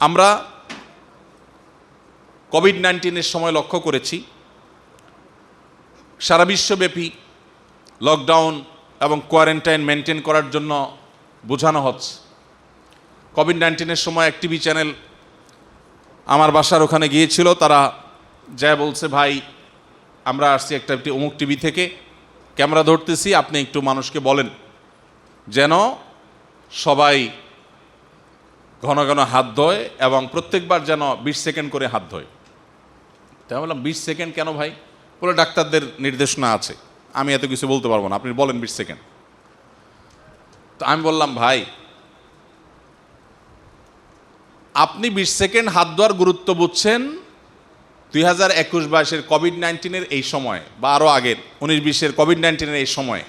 আমরা কোভিড নাইন্টিনের সময় লক্ষ্য করেছি। সারা বিশ্বব্যাপী লকডাউন এবং কোয়ারেন্টাইন মেনটেন করার জন্য বোঝানো হচ্ছে। কোভিড নাইন্টিনের সময় এক টিভি চ্যানেল আমার বাসার ওখানে গিয়েছিল, তারা যা বলছে, ভাই, আমরা আসছি একটা অমুক টিভি থেকে, ক্যামেরা ধরতেছি, আপনি একটু মানুষকে বলেন। যেন সবাই ঘন ঘন হাত ধোয় এবং প্রত্যেকবার যেন বিশ সেকেন্ড করে হাত ধোয়। তাই বললাম, বিশ সেকেন্ড কেন ভাই? বলে ডাক্তারদের নির্দেশনা আছে। আমি এত কিছু বলতে পারব না। আপনি বলেন বিশ সেকেন্ড। তো আমি বললাম, ভাই, আপনি বিশ সেকেন্ড হাত ধোয়ার গুরুত্ব বুঝছেন? দুই হাজার একুশ বাইশের কোভিড নাইন্টিনের এই সময় বা আরও আগের, উনিশ বিশের কোভিড নাইন্টিনের এই সময়ে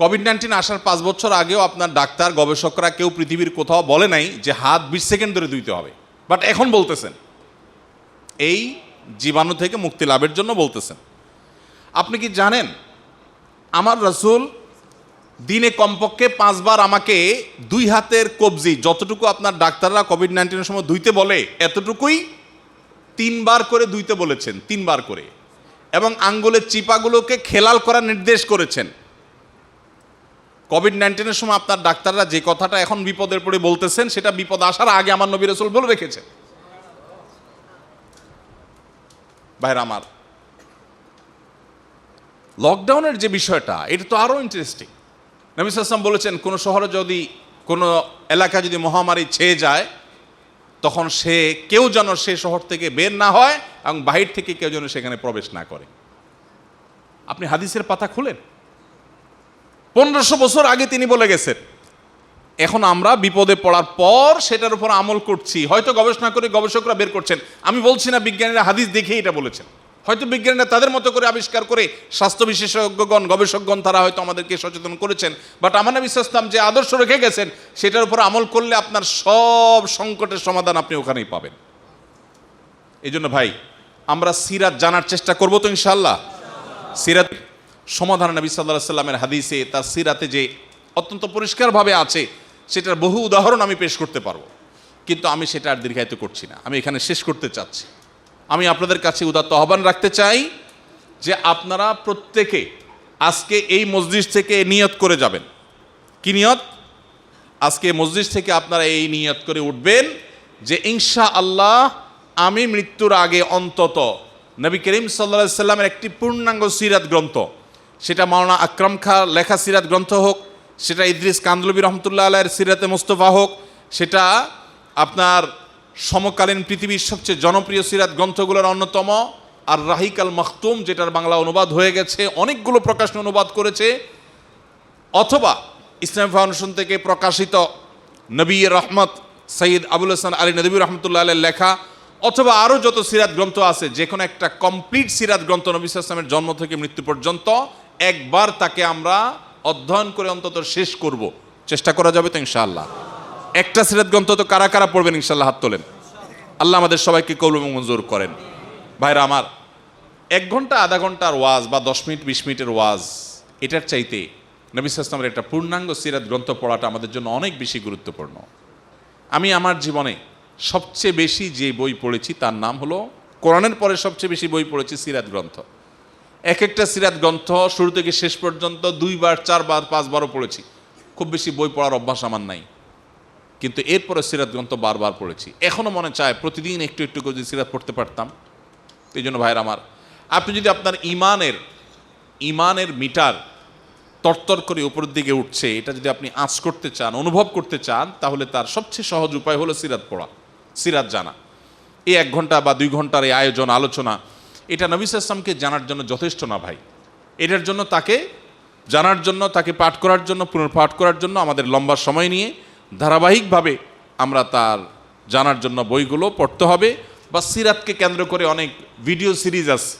কোভিড নাইন্টিন আসার পাঁচ বছর আগেও আপনার ডাক্তার, গবেষকরা কেউ পৃথিবীর কোথাও বলে নাই যে হাত বিশ সেকেন্ড ধরে ধুইতে হবে। বাট এখন বলতেছেন। এই জীবাণু থেকে মুক্তি লাভের জন্য বলতেছেন। আপনি কি জানেন, আমার রসুল দিনে কমপক্ষে পাঁচবার আমাকে দুই হাতের কবজি, যতটুকু আপনার ডাক্তাররা কোভিড নাইন্টিনের সময় ধুইতে বলে, এতটুকুই তিনবার করে ধুইতে বলেছেন, তিনবার করে। এবং আঙ্গুলের চিপাগুলোকে খেলাল করার নির্দেশ করেছেন। কোভিড নাইন্টিনের সময় আপনার ডাক্তাররা যে কথাটা এখন বিপদের পড়ে বলতেছেন, সেটা বিপদ আসার আগে আমার নবী রসুল বলে রেখেছে ভাইরা আমার লকডাউনের যে বিষয়টা, এটা তো আরও ইন্টারেস্টিং নবী সাল্লাম বলেছেন, কোনো শহরে যদি, কোনো এলাকা যদি মহামারী ছেয়ে যায়, তখন সে, কেউ যেন সে শহর থেকে বের না হয় এবং বাহির থেকে কেউ যেন সেখানে প্রবেশ না করে। আপনি হাদিসের পাতা খুলেন? পনেরোশো বছর আগে তিনি বলে গেছেন, এখন আমরা বিপদে পড়ার পর সেটার উপর আমল করছি। হয়তো গবেষণা করে গবেষকরা বের করছেন। আমি বলছি না বিজ্ঞানীরা হাদিস দেখে এটা বলেছেন। হয়তো বিজ্ঞানীরা তাদের মতো করে আবিষ্কার করে স্বাস্থ্য বিশেষজ্ঞগণ, গবেষকগণ তারা হয়তো আমাদেরকে সচেতন করেছেন। বাট আমার নবী ইসলাম যে আদর্শ রেখে গেছেন, সেটার উপর আমল করলে আপনার সব সংকটের সমাধান আপনি ওখানেই পাবেন। এই জন্য ভাই, আমরা সিরাত জানার চেষ্টা করব তো ইনশাল্লাহ সিরাত সমাধান নবী সাল্লাহ সাল্লামের হাদিসে, তার সিরাতে যে অত্যন্ত পরিষ্কারভাবে আছে, সেটার বহু উদাহরণ আমি পেশ করতে পারব। কিন্তু আমি সেটা আর দীর্ঘায়িত করছি না। আমি এখানে শেষ করতে চাচ্ছি। আমি আপনাদের কাছে উদাত্ত আহ্বান রাখতে চাই যে আপনারা প্রত্যেকে আজকে এই মসজিদ থেকে নিয়ত করে যাবেন। কি নিয়ত? আজকে মসজিদ থেকে আপনারা এই নিয়ত করে উঠবেন যে ইনশা আল্লাহ আমি মৃত্যুর আগে অন্তত নবী করিম সাল্লা সাল্লামের একটি পূর্ণাঙ্গ সিরাত গ্রন্থ সেটা মাওলানা আকরাম খা লেখা সিরাত গ্রন্থ হোক, সেটা ইদ্রিস কান্দলবী রহমতুল্লাহ আলাহের সিরাতে মুস্তফা হোক, সেটা আপনার সমকালীন পৃথিবীর সবচেয়ে জনপ্রিয় সিরাত গ্রন্থগুলোর অন্যতম, আর রাহিক আল মাখতুম, যেটার বাংলা অনুবাদ হয়ে গেছে, অনেকগুলো প্রকাশন অনুবাদ করেছে, অথবা ইসলাম ফাউন্ডেশন থেকে প্রকাশিত নবী রহমত সঈদ আবুল হাসান আলী নদী রহমতুল্লাহ আলের লেখা, অথবা আরও যত সিরাত গ্রন্থ আছে যে কোনো একটা কমপ্লিট সিরাত গ্রন্থ নবী ইসলামের জন্ম থেকে মৃত্যু পর্যন্ত একবার তাকে আমরা অধ্যয়ন করে অন্তত শেষ করব। চেষ্টা করা যাবে তো ইনশাআল্লাহ। একটা সিরাত গ্রন্থ তো কারা কারা পড়বেন ইনশাল্লাহ হাত তোলেন। আল্লাহ আমাদের সবাইকে কৌল মঞ্জুর করেন। ভাইরা আমার, এক ঘণ্টা, আধা ঘণ্টার ওয়াজ বা দশ মিনিট, বিশ মিনিটের ওয়াজ, এটার চাইতে নবী ইসলামের একটা পূর্ণাঙ্গ সিরাত গ্রন্থ পড়াটা আমাদের জন্য অনেক বেশি গুরুত্বপূর্ণ। আমি আমার জীবনে সবচেয়ে বেশি যে বই পড়েছি তার নাম হলো, কোরআনের পরে সবচেয়ে বেশি বই পড়েছি সিরাত গ্রন্থ। এক একটা সিরাত গ্রন্থ শুরু থেকে শেষ পর্যন্ত দুইবার, চারবার, পাঁচবারও পড়েছি। খুব বেশি বই পড়ার অভ্যাস আমার নাই। কিন্তু এরপরে সিরাত গ্রন্থ বারবার পড়েছি। এখনও মনে চায় প্রতিদিন একটু একটু করে যদি সিরাত পড়তে পারতাম। এই জন্য ভাইয়ের আমার, আপনি যদি আপনার ইমানের ইমানের মিটার তরতর করে উপরের দিকে উঠছে, এটা যদি আপনি আঁচ করতে চান, অনুভব করতে চান, তাহলে তার সবচেয়ে সহজ উপায় হলো সিরাত পড়া, সিরাত জানা। এই এক ঘণ্টা বা দুই ঘণ্টার এই আয়োজন, আলোচনা এটা নবিস আসলামকে জানার জন্য যথেষ্ট না ভাই। এটার জন্য তাকে জানার জন্য, তাকে পাঠ করার জন্য, পুনর্পাঠ করার জন্য, আমাদের লম্বা সময় নিয়ে ধারাবাহিকভাবে আমরা তার জানার জন্য বইগুলো পড়তে হবে বা সিরাতকে কেন্দ্র করে অনেক ভিডিও সিরিজ আছে,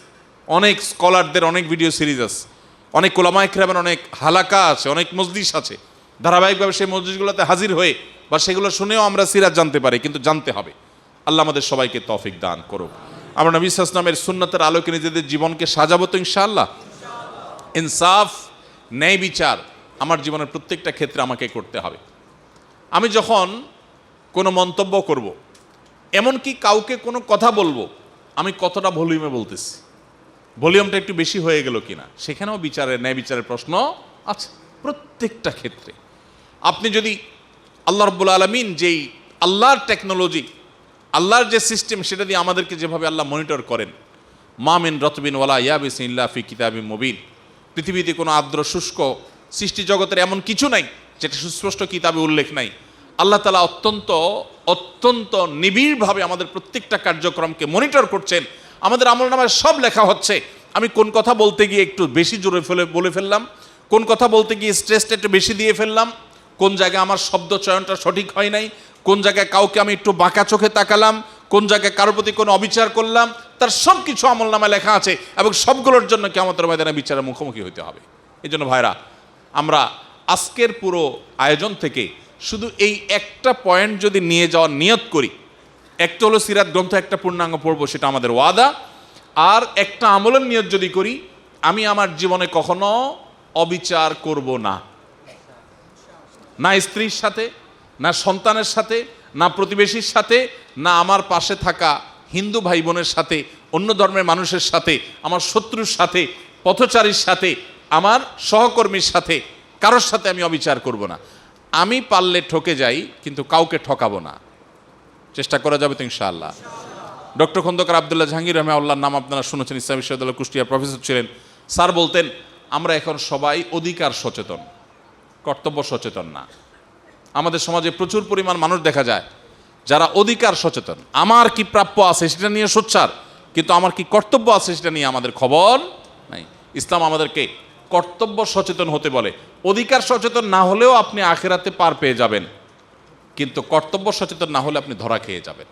অনেক স্কলারদের অনেক ভিডিও সিরিজ আছে, অনেক কোলামা ইকরামের অনেক হালাকা আছে, অনেক মসজিদ আছে। ধারাবাহিকভাবে সেই মসজিদগুলোতে হাজির হয়ে বা সেগুলো শুনেও আমরা সিরাত জানতে পারি, কিন্তু জানতে হবে। আল্লাহ আমাদের সবাইকে তফিক দান করুক। আমরা নবী ইসলামের সুন্নতের আলোকে নিজেদের জীবনকে সাজাবো তো ইনশাআল্লাহ। ইনসাফ, ন্যায় বিচার আমার জীবনের প্রত্যেকটা ক্ষেত্রে আমাকে করতে হবে। আমি যখন কোনো মন্তব্য করব। এমনকি কাউকে কোনো কথা বলব, আমি কতটা ভলিউমে বলতেছি? ভলিউমটা একটু বেশি হয়ে গেল কিনা? সেখানেও বিচারের, ন্যায় বিচারের প্রশ্ন আছে প্রত্যেকটা ক্ষেত্রে। আপনি যদি আল্লাহ রব্বুল আলমিন যেই আল্লাহর টেকনোলজি আল্লাহর যে সিস্টেম, সেটা দিয়ে আমাদেরকে যেভাবে আল্লাহ মনিটর করেন। মামিন রতবিন ওয়ালা ইয়াবিস ইল্লা ফি কিতাবি মুবিন। পৃথিবীতে কোনো আর্দ্র শুষ্ক সৃষ্টি জগতের এমন কিছু নাই, যেটা সুস্পষ্ট কিতাবে উল্লেখ নাই। আল্লাহ তালা অত্যন্ত অত্যন্ত নিবিড়ভাবে আমাদের প্রত্যেকটা কার্যক্রমকে মনিটর করছেন। আমাদের আমল নামায় সব লেখা হচ্ছে। আমি কোন কথা বলতে গিয়ে একটু বেশি জোরে ফেলে, বলে ফেললাম। কোন কথা বলতে গিয়ে স্ট্রেসটা একটু বেশি দিয়ে ফেললাম। কোন জায়গায় আমার শব্দ চয়নটা সঠিক হয় নাই, কোন জায়গায় কাউকে আমি একটু বাঁকা চোখে তাকালাম, কোন জায়গায় কারোর প্রতি কোনো অবিচার করলাম, তার সব কিছু আমল নামায় লেখা আছে এবং সবগুলোর জন্য কেমতের ময়দানে বিচারের মুখোমুখি হতে হবে। এই জন্য ভাইরা, আমরা আজকের পুরো আয়োজন থেকে শুধু এই একটা পয়েন্ট যদি নিয়ে যাওয়ার নিয়ত করি, একটা হলো সিরাত গ্রন্থ, একটা পূর্ণাঙ্গ পড়ব সেটা আমাদের ওয়াদা। আর একটা আমলের নিয়ত যদি করি, আমি আমার জীবনে কখনো অবিচার করব না। না স্ত্রীর সাথে, না সন্তানের সাথে, না প্রতিবেশীর সাথে, না আমার পাশে থাকা হিন্দু ভাই বোনের সাথে, অন্য ধর্মের মানুষের সাথে, আমার শত্রুর সাথে, পথচারীর সাথে, আমার সহকর্মীর সাথে, কারোর সাথে আমি অবিচার করব না। আমি পারলে ঠকে যাই, কিন্তু কাউকে ঠকাবো না। চেষ্টা করা যাবে তো ইনশাআল্লাহ। ডক্টর খন্দকার আবদুল্লাহ জাহাঙ্গীর রহমাউল্লাহর নাম আপনারা শুনেছেন, ইসলাম বিশ্ববিদ্যালয় কুষ্টিয়া প্রফেসর ছিলেন। স্যার বলতেন, আমরা এখন সবাই অধিকার সচেতন। কর্তব্য সচেতন না। আমাদের সমাজে প্রচুর পরিমাণ মানুষ দেখা যায় যারা অধিকার সচেতন। আমার কি প্রাপ্য আছে সেটা নিয়ে সোচ্চার, কিন্তু আমার কি কর্তব্য আছে সেটা নিয়ে আমাদের খবর নাই। ইসলাম আমাদেরকে কর্তব্য সচেতন হতে বলে। অধিকার সচেতন না হলেও আপনি আখেরাতে পার পেয়ে যাবেন। কিন্তু কর্তব্য সচেতন না হলে আপনি ধরা খেয়ে যাবেন।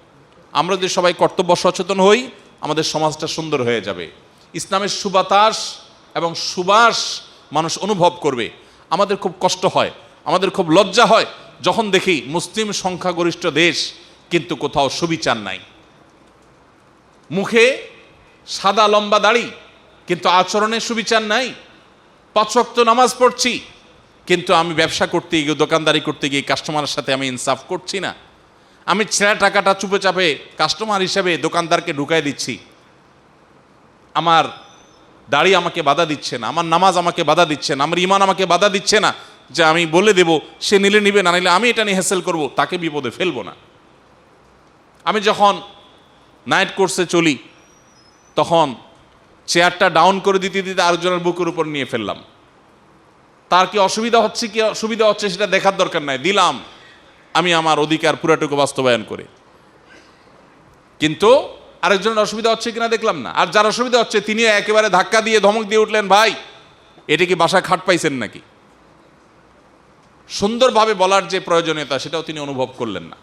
আমরা যদি সবাই কর্তব্য সচেতন হই, আমাদের সমাজটা সুন্দর হয়ে যাবে। ইসলামের সুবাতাস এবং সুবাস মানুষ অনুভব করবে। আমাদের খুব কষ্ট হয়, আমাদের খুব লজ্জা হয় যখন দেখি মুসলিম সংখ্যাগরিষ্ঠ দেশ কিন্তু কোথাও সুবিচার নাই। মুখে সাদা লম্বা দাড়ি কিন্তু আচরণে সুবিচার নাই। পাঁচ ওয়াক্ত নামাজ পড়ছি কিন্তু আমি ব্যবসা করতে গিয়ে, দোকানদারি করতে গিয়ে কাস্টমারের সাথে আমি ইনসাফ করছি না। আমি ছেঁড়া টাকাটা চুপে চাপে কাস্টমার হিসেবে দোকানদারকে ঢুকাই দিচ্ছি। আমার দাড়ি আমাকে বাধা দিচ্ছে না, আমার নামাজ আমাকে বাধা দিচ্ছে না, আমার ইমান আমাকে বাধা দিচ্ছে না, যে আমি বলে দেব, সে নিলে নিবে না নিলে আমি এটা নিয়ে হ্যাসেল করব, তাকে বিপদে ফেলব না। আমি যখন নাইট কোর্সে চলি, তখন চেয়ারটা ডাউন করে দিতে দিতে আরেকজনের বুকের উপর নিয়ে ফেললাম। তার কি অসুবিধা হচ্ছে কি সুবিধা হচ্ছে সেটা দেখার দরকার নাই, দিলাম। আমি আমার অধিকার পুরাটুকু বাস্তবায়ন করে। কিন্তু আরেকজনের অসুবিধা হচ্ছে কিনা দেখলাম না। আর যার অসুবিধা হচ্ছে, তিনি একেবারে ধাক্কা দিয়ে ধমক দিয়ে উঠলেন, ভাই, এটা কি বাসা খাট পাইছেন নাকি? সুন্দরভাবে বলার যে প্রয়োজনীয়তা, সেটাও তিনি অনুভব করলেন না।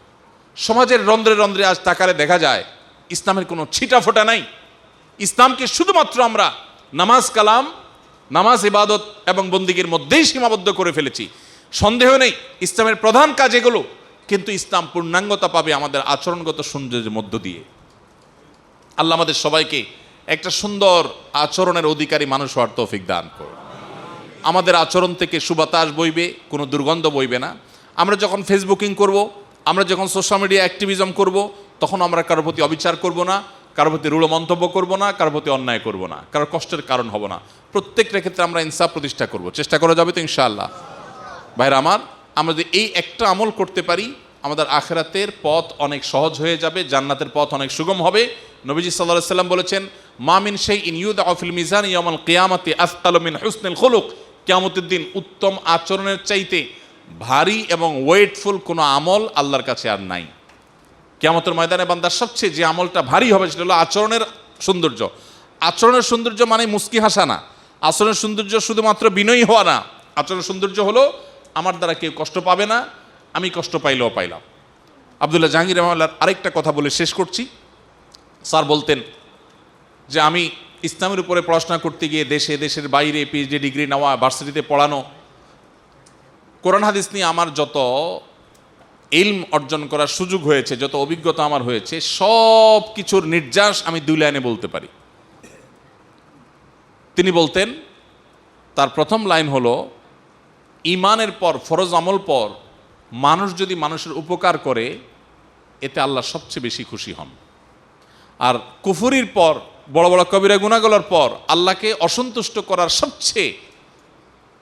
সমাজের রন্ধ্রে রন্ধ্রে আজ তাকারে দেখা যায়, ইসলামের কোনো ছিটা ফোটা নাই। ইসলামকে শুধুমাত্র আমরা নামাজ কালাম, নামাজ ইবাদত এবং বন্দিগির মধ্যেই সীমাবদ্ধ করে ফেলেছি। সন্দেহ নেই, ইসলামের প্রধান কাজ এগুলো, কিন্তু ইসলাম পূর্ণাঙ্গতা পাবে আমাদের আচরণগত সৌন্দর্যের মধ্য দিয়ে। আল্লাহ আমাদের সবাইকে একটা সুন্দর আচরণের অধিকারী মানুষ হওয়ার তৌফিক দান করুন। আমাদের আচরণ থেকে সুবাতাস বইবে, কোনো দুর্গন্ধ বইবে না। আমরা যখন ফেসবুকিং করব, আমরা যখন সোশ্যাল মিডিয়া অ্যাক্টিভিজম করব, তখন আমরা কারোর প্রতি অবিচার করব না, কারোর প্রতি রুড়ো মন্তব্য করব না, কারোর প্রতি অন্যায় করব না, কারোর কষ্টের কারণ হব না। প্রত্যেকটা ক্ষেত্রে আমরা ইনসাফ প্রতিষ্ঠা করব। চেষ্টা করা যাবে তো ইনশাআল্লাহ। ভাইরা আমার, আমরা যদি এই একটা আমল করতে পারি, আমাদের আখেরাতের পথ অনেক সহজ হয়ে যাবে, জান্নাতের পথ অনেক সুগম হবে। নবীজি সাল্লাহ সাল্লাম বলেছেন মামিন সেই ইন ইউদ আফিল মিজান ইয়ামাল কেয়ামতি আস্তালমিন হুসনুল খুলুক। কেয়ামতের দিন উত্তম আচরণের চাইতে ভারী এবং ওয়েটফুল কোনো আমল আল্লাহর কাছে আর নাই। কেয়ামতের ময়দানে বান্দার সবচেয়ে যে আমলটা ভারী হবে সেটা হলো আচরণের সৌন্দর্য। আচরণের সৌন্দর্য মানে মুস্কি হাসা না। আচরণের সৌন্দর্য শুধুমাত্র বিনয়ী হওয়া না। আচরণের সৌন্দর্য হলো, আমার দ্বারা কেউ কষ্ট পাবে না, আমি কষ্ট পাইলেও পাইলাম। আবদুল্লাহ জাহাঙ্গীর রহমাল্লার আরেকটা কথা বলে শেষ করছি। স্যার বলতেন যে আমি ইসলামের উপরে পড়াশোনা করতে গিয়ে দেশে, দেশের বাইরে পিএইচডি ডিগ্রি নেওয়া, ভার্সিটিতে পড়ানো, কোরআন হাদিস নিয়ে আমার যত ইলম অর্জন করার সুযোগ হয়েছে, যত অভিজ্ঞতা আমার হয়েছে, সব কিছুর নির্যাস আমি দুই লাইনে বলতে পারি। তিনি বলতেন, তার প্রথম লাইন হলো, ইমানের পর, ফরজ আমল পর, মানুষ যদি মানুষের উপকার করে, এতে আল্লাহ সবচেয়ে বেশি খুশি হন। আর কুফুরির পর, বড় বড় কবিরা গুণাগুলোর পর আল্লাহকে অসন্তুষ্ট করার সবচেয়ে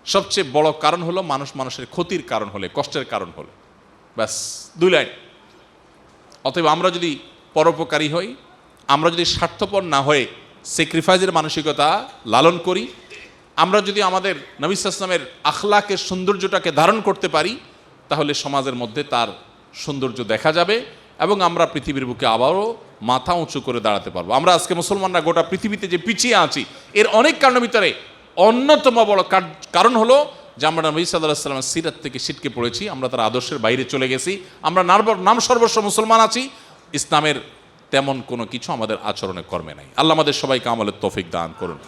সবচেয়ে বড় কারণ হলো মানুষ মানুষের ক্ষতির কারণ হলে, কষ্টের কারণ হলে। ব্যাস, দুই লাইন। অতএব আমরা যদি পরোপকারী হই, আমরা যদি স্বার্থপর না হয়ে স্যাক্রিফাইসের মানসিকতা লালন করি, আমরা যদি আমাদের নবী ইসলামের আখলাকের সৌন্দর্যটাকে ধারণ করতে পারি, তাহলে সমাজের মধ্যে তার সৌন্দর্য দেখা যাবে এবং আমরা পৃথিবীর বুকে আবারও মাথা উঁচু করে দাঁড়াতে পারব। আমরা আজকে মুসলমানরা গোটা পৃথিবীতে যে পিছিয়ে আছি, এর অনেক কারণের ভিতরে অন্যতম বড় কারণ হলো যে আমরা নবী সাল্লাহ সাল্লামের সিরাত থেকে সিটকে পড়েছি, আমরা তার আদর্শের বাইরে চলে গেছি, আমরা নাম সর্বস্ব মুসলমান আছি, ইসলামের তেমন কোনো কিছু আমাদের আচরণে কর্মে নাই। আল্লাহ আমাদের সবাইকে আমলের তফিক দান করুন।